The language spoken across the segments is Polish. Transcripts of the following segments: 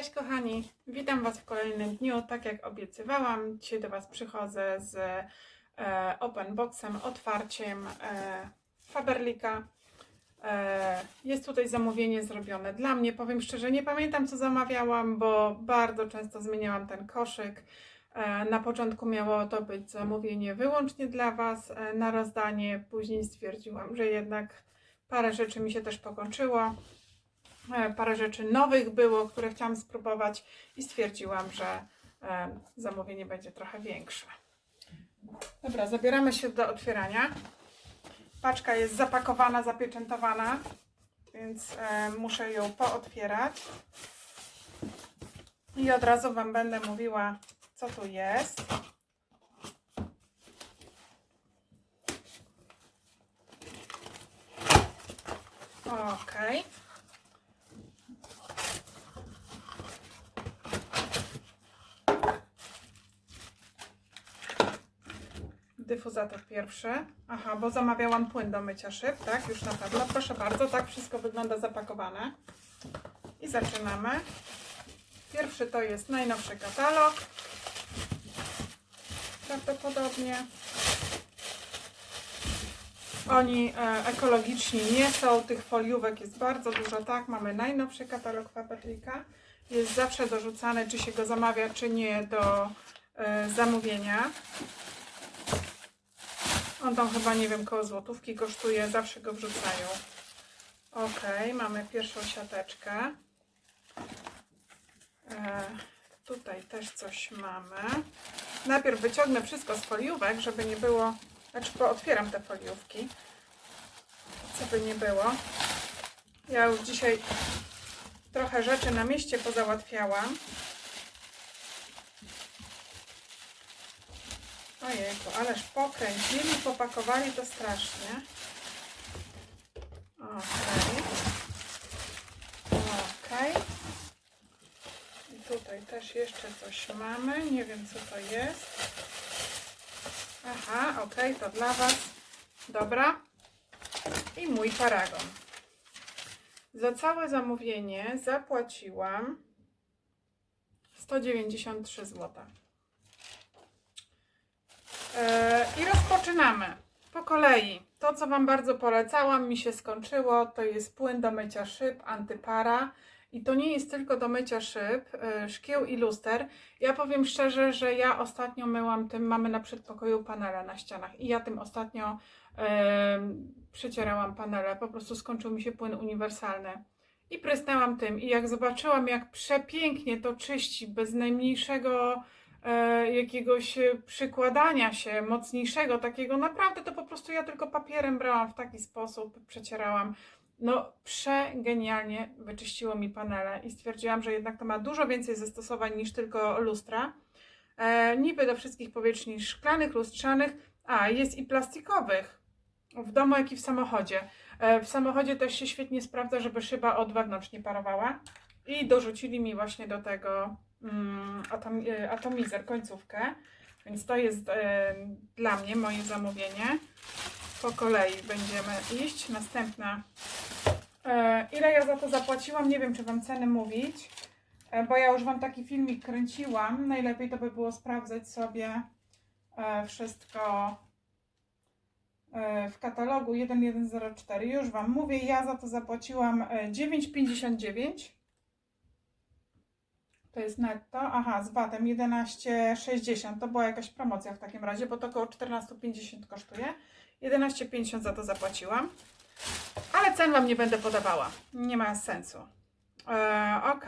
Cześć kochani, witam Was w kolejnym dniu. Tak jak obiecywałam, dzisiaj do Was przychodzę z e, open boxem, otwarciem e, Faberlika. E, jest tutaj zamówienie zrobione dla mnie. Powiem szczerze, nie pamiętam co zamawiałam, bo bardzo często zmieniałam ten koszyk. Na początku miało to być zamówienie wyłącznie dla Was na rozdanie. Później stwierdziłam, że jednak parę rzeczy mi się też pokończyło. E, Parę rzeczy nowych było, które chciałam spróbować i stwierdziłam, że e, zamówienie będzie trochę większe. Dobra, zabieramy się do otwierania. Paczka jest zapakowana, zapieczętowana, więc e, muszę ją pootwierać. I od razu Wam będę mówiła, co tu jest. Okej. Dyfuzator pierwszy. Aha, bo zamawiałam płyn do mycia szyb, tak? Już na pewno. Proszę bardzo, tak wszystko wygląda zapakowane. I zaczynamy. Pierwszy to jest najnowszy katalog. Prawdopodobnie. Oni e, ekologiczni nie są, tych foliówek jest bardzo dużo, tak? Mamy najnowszy katalog Faberlika. Jest zawsze dorzucany, czy się go zamawia, czy nie, do e, zamówienia. On tam chyba, nie wiem, koło złotówki kosztuje, zawsze go wrzucają. Ok, mamy pierwszą siateczkę. E, tutaj też coś mamy. Najpierw wyciągnę wszystko z foliówek, żeby nie było, znaczy pootwieram te foliówki, żeby nie było. Ja już dzisiaj trochę rzeczy na mieście pozałatwiałam. Ojejku, ależ pokręcili, popakowali to strasznie. Okej. Okej. I tutaj też jeszcze coś mamy. Nie wiem co to jest. Aha, okej, to dla Was. Dobra. I mój paragon. Za całe zamówienie zapłaciłam 193 zł. E, I rozpoczynamy po kolei. To, co Wam bardzo polecałam, mi się skończyło. To jest płyn do mycia szyb, antypara. I to nie jest tylko do mycia szyb, e, szkieł i luster. Ja powiem szczerze, że ja ostatnio myłam tym, mamy na przedpokoju panele na ścianach i ja tym ostatnio e, przycierałam panele. Po prostu skończył mi się płyn uniwersalny. I prysnęłam tym i jak zobaczyłam, jak przepięknie to czyści, bez najmniejszego jakiegoś e, przykładania się mocniejszego, takiego naprawdę to po prostu ja tylko papierem brałam w taki sposób, przecierałam. No, przegenialnie wyczyściło mi panele i stwierdziłam, że jednak to ma dużo więcej zastosowań niż tylko lustra. E, niby do wszystkich powierzchni szklanych, lustrzanych, a jest i plastikowych w domu, jak i w samochodzie. E, w samochodzie też się świetnie sprawdza, żeby szyba od wewnątrz nie parowała. I dorzucili mi właśnie do tego atom, e, atomizer, końcówkę. Więc to jest e, dla mnie moje zamówienie. Po kolei będziemy iść. Następna. E, ile ja za to zapłaciłam? Nie wiem, czy Wam ceny mówić, bo ja już Wam taki filmik kręciłam. Najlepiej to by było sprawdzać sobie wszystko w katalogu 1104. Już Wam mówię, ja za to zapłaciłam e, 9,59. To jest netto. Aha, z VAT-em 11,60. To była jakaś promocja w takim razie, bo to około 14,50 kosztuje. 11,50 za to zapłaciłam. Ale cen Wam nie będę podawała. Nie ma sensu. E, ok.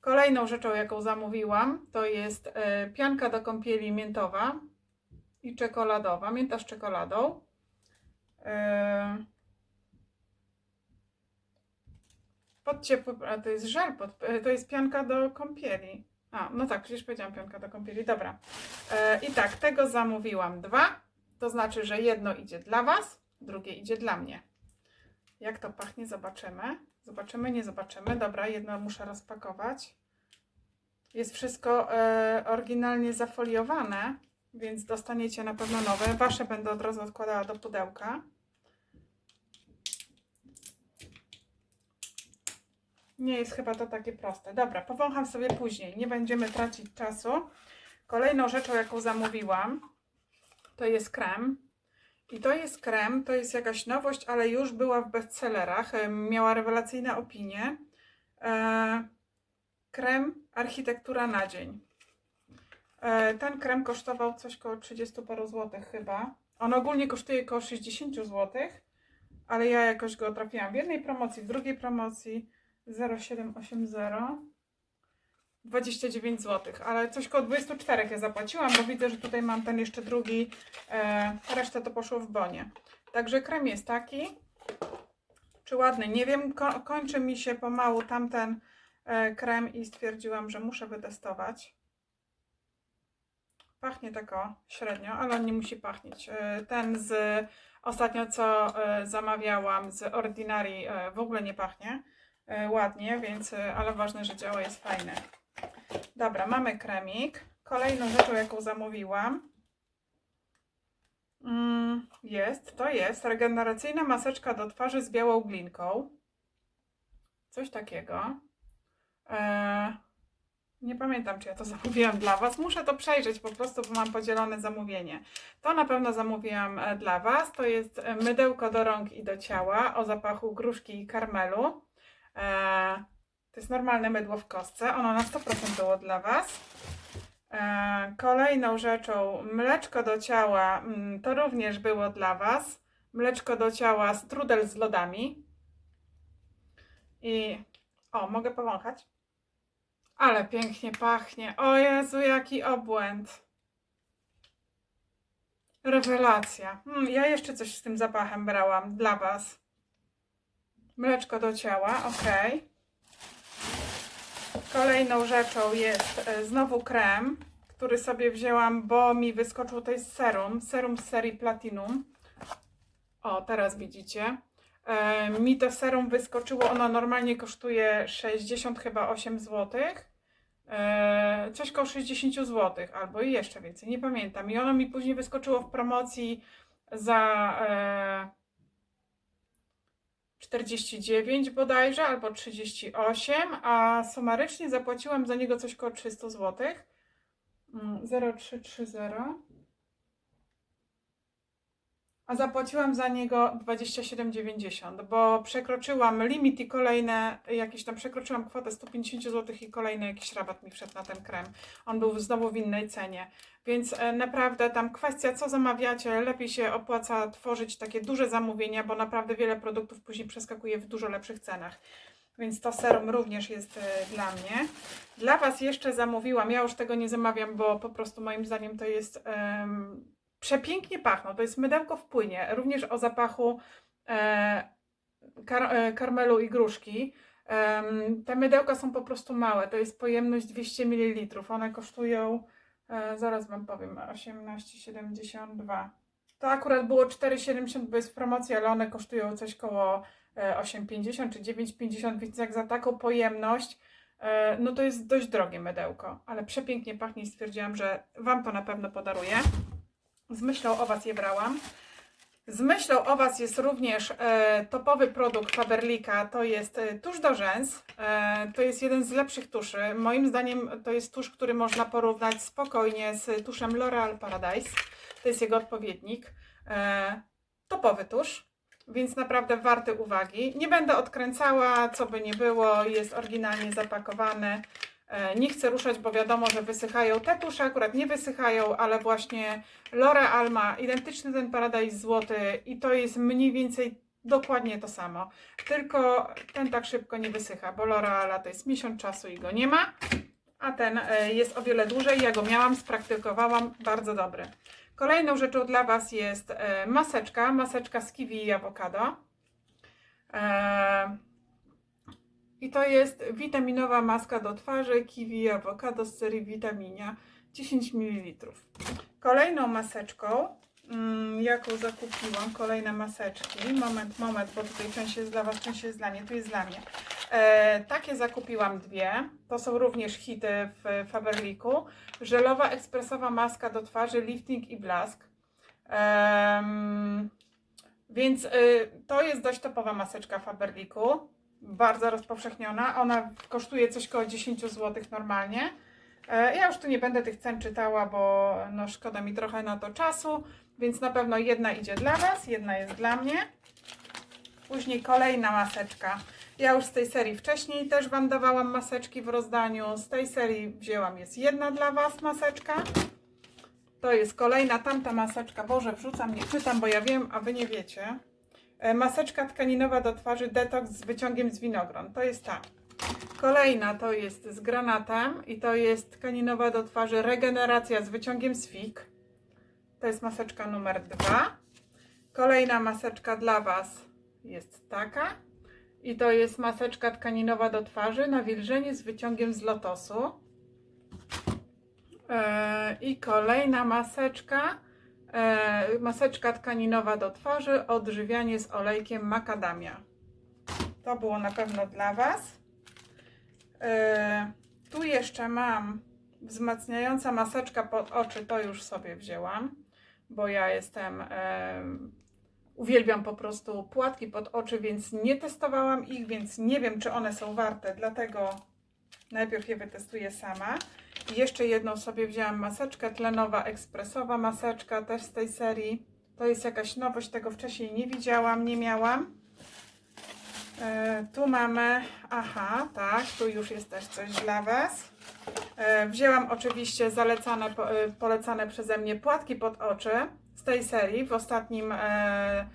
Kolejną rzeczą, jaką zamówiłam, to jest e, pianka do kąpieli miętowa i czekoladowa. Mięta z czekoladą. E, pod ciepły, a to jest żel, pod, e, to jest pianka do kąpieli. A, no tak, przecież powiedziałam pianka do kąpieli, dobra. E, I tak, tego zamówiłam dwa, to znaczy, że jedno idzie dla Was, drugie idzie dla mnie. Jak to pachnie, zobaczymy. Zobaczymy, nie zobaczymy. Dobra, jedno muszę rozpakować. Jest wszystko e, oryginalnie zafoliowane, więc dostaniecie na pewno nowe. Wasze będę od razu odkładała do pudełka. Nie jest chyba to takie proste. Dobra, powącham sobie później. Nie będziemy tracić czasu. Kolejną rzeczą, jaką zamówiłam, to jest krem. I to jest krem, to jest jakaś nowość, ale już była w bestsellerach. e, Miała rewelacyjne opinie. E, krem Architektura na dzień. E, ten krem kosztował coś koło 30 paru złotych chyba. On ogólnie kosztuje około 60 złotych, ale ja jakoś go trafiłam w jednej promocji, w drugiej promocji 0780 29 zł, ale coś koło 24 ja zapłaciłam, bo widzę, że tutaj mam ten jeszcze drugi, e, resztę to poszło w bonie. Także krem jest taki. Czy ładny? Nie wiem, ko kończy mi się pomału tamten e, krem i stwierdziłam, że muszę wytestować. Pachnie tako średnio, ale on nie musi pachnieć. E, Ten z ostatnio co e, zamawiałam z Ordinary e, w ogóle nie pachnie ładnie, więc e, ale ważne, że działa, jest fajny. Dobra, mamy kremik. Kolejną rzeczą, jaką zamówiłam mm, jest, to jest regeneracyjna maseczka do twarzy z białą glinką. Coś takiego. E, nie pamiętam, czy ja to zamówiłam dla Was. Muszę to przejrzeć po prostu, bo mam podzielone zamówienie. To na pewno zamówiłam e, dla Was. To jest e, mydełko do rąk i do ciała o zapachu gruszki i karmelu. E, to jest normalne mydło w kostce. Ono na 100% było dla Was. E, kolejną rzeczą, mleczko do ciała. mm, To również było dla Was. Mleczko do ciała, strudel z lodami. I o, mogę powąchać? Ale pięknie pachnie. O Jezu, jaki obłęd. Rewelacja. Mm, ja jeszcze coś z tym zapachem brałam dla Was. Mleczko do ciała, ok. Kolejną rzeczą jest e, znowu krem, który sobie wzięłam, bo mi wyskoczył, to jest serum, serum z serii Platinum. O, teraz widzicie. E, mi to serum wyskoczyło, ono normalnie kosztuje 60 chyba 8 zł. E, coś koło 60 zł, albo i jeszcze więcej, nie pamiętam. I ono mi później wyskoczyło w promocji za 49 bodajże, albo 38, a sumarycznie zapłaciłam za niego coś koło 300 zł. Mm, 0330. A zapłaciłam za niego 27,90, bo przekroczyłam limit i kolejne jakieś tam przekroczyłam kwotę 150 zł i kolejny jakiś rabat mi wszedł na ten krem. On był znowu w innej cenie. Więc e, naprawdę tam kwestia co zamawiacie, lepiej się opłaca tworzyć takie duże zamówienia, bo naprawdę wiele produktów później przeskakuje w dużo lepszych cenach. Więc to serum również jest e, dla mnie. Dla Was jeszcze zamówiłam, ja już tego nie zamawiam, bo po prostu moim zdaniem to jest em, przepięknie pachną. To jest mydełko w płynie, również o zapachu e, kar, e, karmelu i gruszki. Em, te mydełka są po prostu małe, to jest pojemność 200 ml. One kosztują, e, zaraz Wam powiem, 18,72. To akurat było 4,70, bo jest promocji, ale one kosztują coś koło e, 8,50 czy 9,50, więc jak za taką pojemność, e, no to jest dość drogie mydełko, ale przepięknie pachnie i stwierdziłam, że Wam to na pewno podaruję. Z myślą o Was je brałam. Z myślą o Was jest również e, topowy produkt Faberlika, to jest e, tusz do rzęs. E, to jest jeden z lepszych tuszy. Moim zdaniem to jest tusz, który można porównać spokojnie z tuszem L'Oreal Paradise. To jest jego odpowiednik. E, topowy tusz, więc naprawdę warty uwagi. Nie będę odkręcała, co by nie było, jest oryginalnie zapakowany. E, Nie chcę ruszać, bo wiadomo, że wysychają. Te tusze akurat nie wysychają, ale właśnie L'Oreal ma identyczny ten Paradise złoty i to jest mniej więcej dokładnie to samo. Tylko ten tak szybko nie wysycha, bo L'Oreala to jest miesiąc czasu i go nie ma, a ten e, jest o wiele dłużej. Ja go miałam, spraktykowałam, bardzo dobry. Kolejną rzeczą dla Was jest e, maseczka, maseczka z kiwi i awokado. E, i to jest witaminowa maska do twarzy kiwi i awokado z serii Vitaminia 10 ml. Kolejną maseczką, mm, jaką zakupiłam, kolejne maseczki. Moment, moment, bo tutaj część jest dla Was, część jest dla mnie. Tu jest dla mnie. E, takie zakupiłam dwie. To są również hity w Faberliku. Żelowa ekspresowa maska do twarzy, lifting i blask. Em, więc y, to jest dość topowa maseczka Faberliku. Bardzo rozpowszechniona. Ona kosztuje coś koło 10 zł normalnie. E, Ja już tu nie będę tych cen czytała, bo no szkoda mi trochę na to czasu, więc na pewno jedna idzie dla Was, jedna jest dla mnie. Później kolejna maseczka. Ja już z tej serii wcześniej też Wam dawałam maseczki w rozdaniu. Z tej serii wzięłam, jest jedna dla Was maseczka. To jest kolejna tamta maseczka. Boże, wrzucam, nie czytam, bo ja wiem, a Wy nie wiecie. E, Maseczka tkaninowa do twarzy detoks z wyciągiem z winogron. To jest ta. Kolejna to jest z granatem i to jest tkaninowa do twarzy regeneracja z wyciągiem z fig. To jest maseczka numer dwa. Kolejna maseczka dla Was jest taka. I to jest maseczka tkaninowa do twarzy nawilżenie z wyciągiem z lotosu. E, I kolejna maseczka. E, maseczka tkaninowa do twarzy, odżywianie z olejkiem makadamia. To było na pewno dla Was. E, tu jeszcze mam wzmacniająca maseczka pod oczy, to już sobie wzięłam, bo ja jestem, e, uwielbiam po prostu płatki pod oczy, więc nie testowałam ich, więc nie wiem, czy one są warte, dlatego najpierw je wytestuję sama. I jeszcze jedną sobie wzięłam maseczkę tlenowa, ekspresowa maseczka, też z tej serii. To jest jakaś nowość, tego wcześniej nie widziałam, nie miałam. E, tu mamy, aha, tak, tu już jest też coś dla Was. E, wzięłam oczywiście zalecane, po- e, polecane przeze mnie płatki pod oczy z tej serii. W ostatnim, e,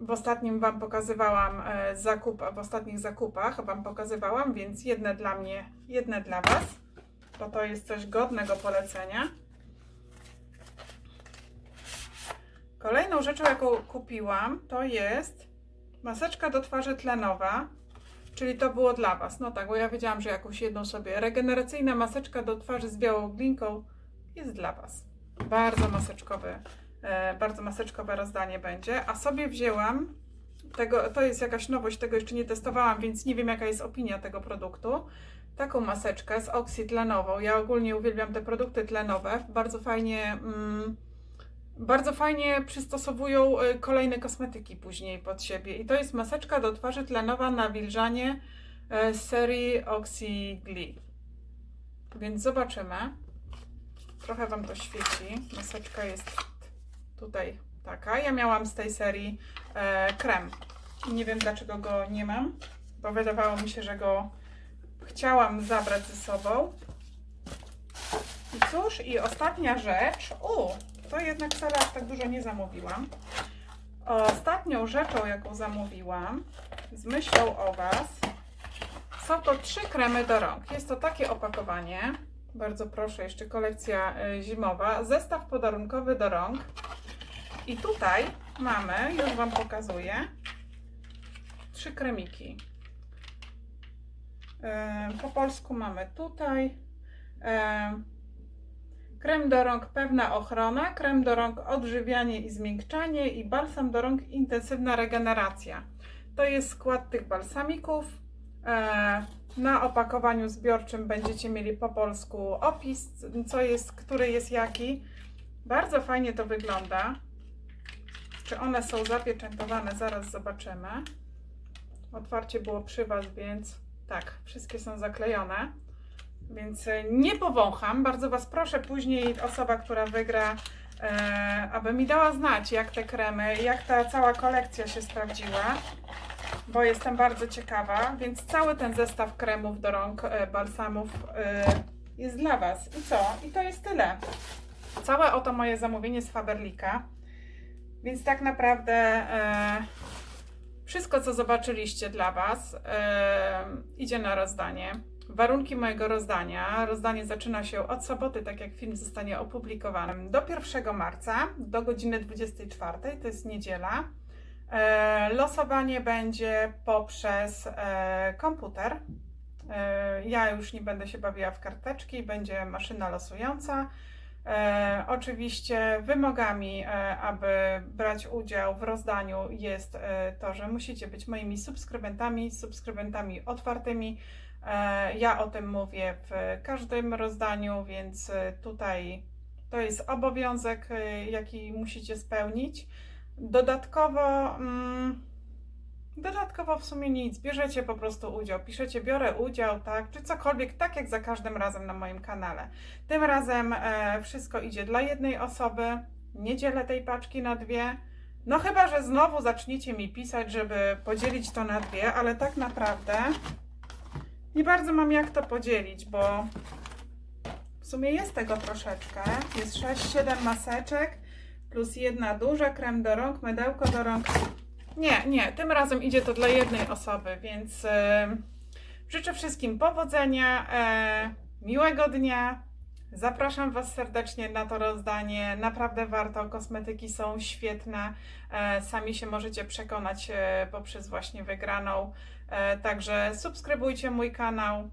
w ostatnim Wam pokazywałam e, zakup, w ostatnich zakupach Wam pokazywałam, więc jedne dla mnie, jedne dla Was, bo to jest coś godnego polecenia. Kolejną rzeczą, jaką kupiłam, to jest Maseczka do twarzy tlenowa, czyli to było dla Was. No tak, bo ja wiedziałam, że jakąś jedną sobie. Regeneracyjna maseczka do twarzy z białą glinką jest dla Was. Bardzo maseczkowy, e, bardzo maseczkowe rozdanie będzie. A sobie wzięłam, tego, to jest jakaś nowość, tego jeszcze nie testowałam, więc nie wiem jaka jest opinia tego produktu. Taką maseczkę z oksytlenową. Ja ogólnie uwielbiam te produkty tlenowe. Bardzo fajnie... Mm, bardzo fajnie przystosowują y, kolejne kosmetyki później pod siebie. I to jest maseczka do twarzy tlenowa nawilżanie y, z serii Oxyglee. Więc zobaczymy. Trochę Wam to świeci. Maseczka jest tutaj taka. Ja miałam z tej serii e, krem. Nie wiem dlaczego go nie mam, bo wydawało mi się, że go chciałam zabrać ze sobą. I cóż, i ostatnia rzecz. U, to jednak wcale aż tak dużo nie zamówiłam. Ostatnią rzeczą, jaką zamówiłam, z myślą o Was, są to trzy kremy do rąk. Jest to takie opakowanie. Bardzo proszę, jeszcze kolekcja y, zimowa. Zestaw podarunkowy do rąk. I tutaj mamy, już Wam pokazuję, trzy kremiki. Po polsku mamy tutaj. Krem do rąk pewna ochrona, krem do rąk odżywianie i zmiękczanie i balsam do rąk intensywna regeneracja. To jest skład tych balsamików. Na opakowaniu zbiorczym będziecie mieli po polsku opis, co jest, który jest jaki. Bardzo fajnie to wygląda. Czy one są zapieczętowane? Zaraz zobaczymy. Otwarcie było przy Was, więc tak, wszystkie są zaklejone. Więc e, nie powącham. Bardzo Was proszę później osoba, która wygra, e, aby mi dała znać, jak te kremy, jak ta cała kolekcja się sprawdziła, bo jestem bardzo ciekawa. Więc cały ten zestaw kremów do rąk, e, balsamów e, jest dla Was. I co? I to jest tyle. Całe oto moje zamówienie z Faberlika. Więc tak naprawdę e, wszystko, co zobaczyliście dla Was, e, idzie na rozdanie. Warunki mojego rozdania. Rozdanie zaczyna się od soboty, tak jak film zostanie opublikowany, do 1 marca, do godziny 24, to jest niedziela. E, losowanie będzie poprzez e, komputer. E, ja już nie będę się bawiła w karteczki, będzie maszyna losująca. E, oczywiście wymogami, e, aby brać udział w rozdaniu jest e, to, że musicie być moimi subskrybentami, subskrybentami otwartymi. Ja o tym mówię w każdym rozdaniu, więc tutaj to jest obowiązek, jaki musicie spełnić. Dodatkowo, mm, dodatkowo w sumie nic. Bierzecie po prostu udział. Piszecie biorę udział, tak? Czy cokolwiek, tak jak za każdym razem na moim kanale. Tym razem e, wszystko idzie dla jednej osoby. Nie dzielę tej paczki na dwie. No chyba, że znowu zaczniecie mi pisać, żeby podzielić to na dwie, ale tak naprawdę nie bardzo mam jak to podzielić, bo w sumie jest tego troszeczkę. Jest 6-7 maseczek plus jedna duża krem do rąk, mydełko do rąk. Nie, nie, tym razem idzie to dla jednej osoby, więc e, życzę wszystkim powodzenia, e, miłego dnia. Zapraszam Was serdecznie na to rozdanie. Naprawdę warto. Kosmetyki są świetne. E, sami się możecie przekonać e, poprzez właśnie wygraną. E, także subskrybujcie mój kanał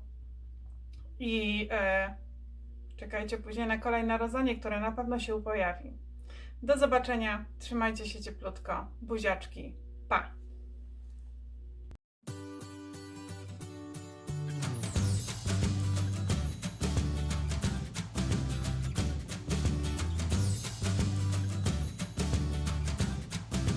i e, czekajcie później na kolejne rozdanie, które na pewno się pojawi. Do zobaczenia. Trzymajcie się cieplutko. Buziaczki. Pa!